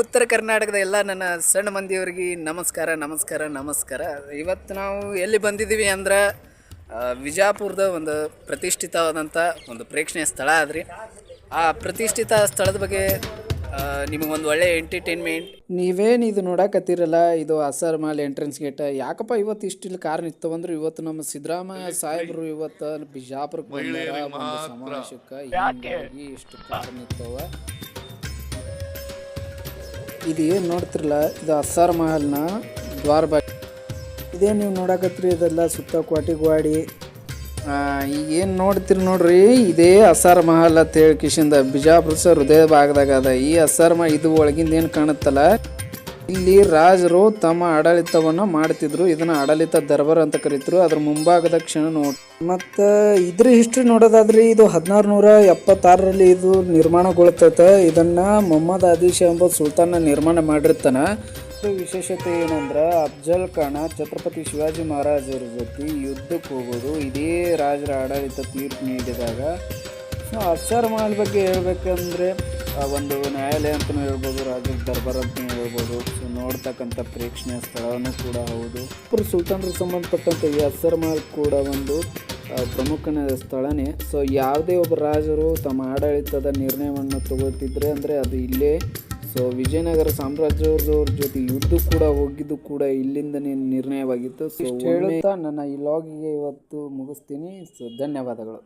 ಉತ್ತರ ಕರ್ನಾಟಕದ ಎಲ್ಲ ನನ್ನ ಸಣ್ಣ ಮಂದಿಯವ್ರಿಗೆ ನಮಸ್ಕಾರ ನಮಸ್ಕಾರ ನಮಸ್ಕಾರ. ಇವತ್ತು ನಾವು ಎಲ್ಲಿ ಬಂದಿದ್ದೀವಿ ಅಂದ್ರೆ ವಿಜಾಪುರದ ಒಂದು ಪ್ರತಿಷ್ಠಿತವಾದಂಥ ಒಂದು ಪ್ರೇಕ್ಷಣೀಯ ಸ್ಥಳ ಅದ್ರಿ ಆ ಪ್ರತಿಷ್ಠಿತ ಸ್ಥಳದ ಬಗ್ಗೆ ನಿಮಗೊಂದು ಒಳ್ಳೆ ಎಂಟರ್ಟೈನ್ಮೆಂಟ್ ನೀವೇನು ಇದು ನೋಡಕತ್ತೀರಲ್ಲ ಇದು ಅಸರ್ ಮಾಲ್ ಎಂಟ್ರೆನ್ಸ್ ಗೇಟ್ ಯಾಕಪ್ಪ ಇವತ್ತು ಇಷ್ಟು ಇಲ್ಲಿ ಕಾರ್ ನಿಂತವಂದ್ರೆ ಇವತ್ತು ನಮ್ಮ ಸಿದ್ದರಾಮಯ್ಯ ಸಾಹೇಬರು ಇವತ್ತು ಬಿಜಾಪುರಕ್ಕೆ ಸಮಾವೇಶಕ್ಕೆ. ಇಷ್ಟು ಕಾರ್ ನಿಂತವ ಇದು ಏನು ನೋಡ್ತಿರಲ್ಲ ಇದು ಅಸ್ಸಾರ್ ಮಹಲ್ನ ದ್ವಾರ ಬಾಗಿ ಇದೇ ನೀವು ನೋಡಕತ್ರಿ? ಇದೆಲ್ಲ ಸುತ್ತ ಕ್ವಾಟಿ ಗ್ವಾಡಿ ಈಗ ಏನು ನೋಡ್ತೀರಿ ನೋಡ್ರಿ? ಇದೇ ಅಸ್ಸಾರ್ ಮಹಲ್ ಅಂತ ಹೇಳಿ ಕಿಶಿಂದ ಬಿಜಾಪುರ ಹೃದಯ ಭಾಗದಾಗ ಅದ. ಈ ಅಸ್ಸಾರ್ ಮಹಲ್ ಇದು ಒಳಗಿಂದ ಏನು ಕಾಣುತ್ತಲ್ಲ? ಇಲ್ಲಿ ರಾಜರು ತಮ್ಮ ಆಡಳಿತವನ್ನು ಮಾಡ್ತಿದ್ರು. ಇದನ್ನ ಆಡಳಿತ ದರ್ಬಾರ್ ಅಂತ ಕರೀತರು ಅದ್ರ ಮುಂಭಾಗದ ಕ್ಷಣ ನೋಡ್ ಮತ್ತು ಇದ್ರ ಹಿಸ್ಟ್ರಿ ನೋಡೋದಾದ್ರೆ ಇದು ಹದಿನಾರು ನೂರ ಎಪ್ಪತ್ತಾರರಲ್ಲಿ ಇದು ನಿರ್ಮಾಣಗೊಳ್ತೈತೆ. ಇದನ್ನ ಮೊಹಮ್ಮದ್ ಶಾ ಎಂಬ ಸುಲ್ತಾನ ನಿರ್ಮಾಣ ಮಾಡಿರ್ತಾನ. ವಿಶೇಷತೆ ಏನಂದ್ರೆ ಅಫ್ಜಲ್ ಖಾನ, ಛತ್ರಪತಿ ಶಿವಾಜಿ ಮಹಾರಾಜರ ಜೊತೆ ಯುದ್ಧಕ್ಕೆ ಹೋಗೋದು. ಇದೇ ರಾಜರ ಆಡಳಿತ ತೀರ್ಪು ನೀಡಿದಾಗ. ಸೊ ಅಕ್ಷರ ಮಹಲ್ ಬಗ್ಗೆ ಹೇಳ್ಬೇಕಂದ್ರೆ ಒಂದು ನ್ಯಾಯಾಲಯ ಅಂತಲೂ ಹೇಳ್ಬೋದು ರಾಜ ದರ್ಬಾರ್ ಅಂತಲೂ ಹೇಳ್ಬೋದು. ಸೊ ನೋಡ್ತಕ್ಕಂಥ ಪ್ರೇಕ್ಷಣೀಯ ಸ್ಥಳನೂ ಕೂಡ ಹೌದು. ಇಬ್ಬರು ಸುಲ್ತಾನರಿಗೆ ಸಂಬಂಧಪಟ್ಟಂಥ ಈ ಅಸರ್ ಮಹಲ್ ಕೂಡ ಒಂದು ಪ್ರಮುಖ ಸ್ಥಳನೇ. ಸೊ ಯಾವುದೇ ಒಬ್ಬ ರಾಜರು ತಮ್ಮ ಆಡಳಿತದ ನಿರ್ಣಯವನ್ನು ತಗೋತಿದ್ರೆ ಅಂದರೆ ಅದು ಇಲ್ಲೇ. ಸೊ ವಿಜಯನಗರ ಸಾಮ್ರಾಜ್ಯದವ್ರ ಜೊತೆ ಯುದ್ಧ ಕೂಡ ಹೋಗಿದ್ದು ಕೂಡ ಇಲ್ಲಿಂದನೇ ನಿರ್ಣಯವಾಗಿತ್ತು. ಸೊ ಹೇಳುತ್ತಾ ನನ್ನ ಈ ಲಾಗಿಗೆ ಇವತ್ತು ಮುಗಿಸ್ತೀನಿ. ಸೊ ಧನ್ಯವಾದಗಳು.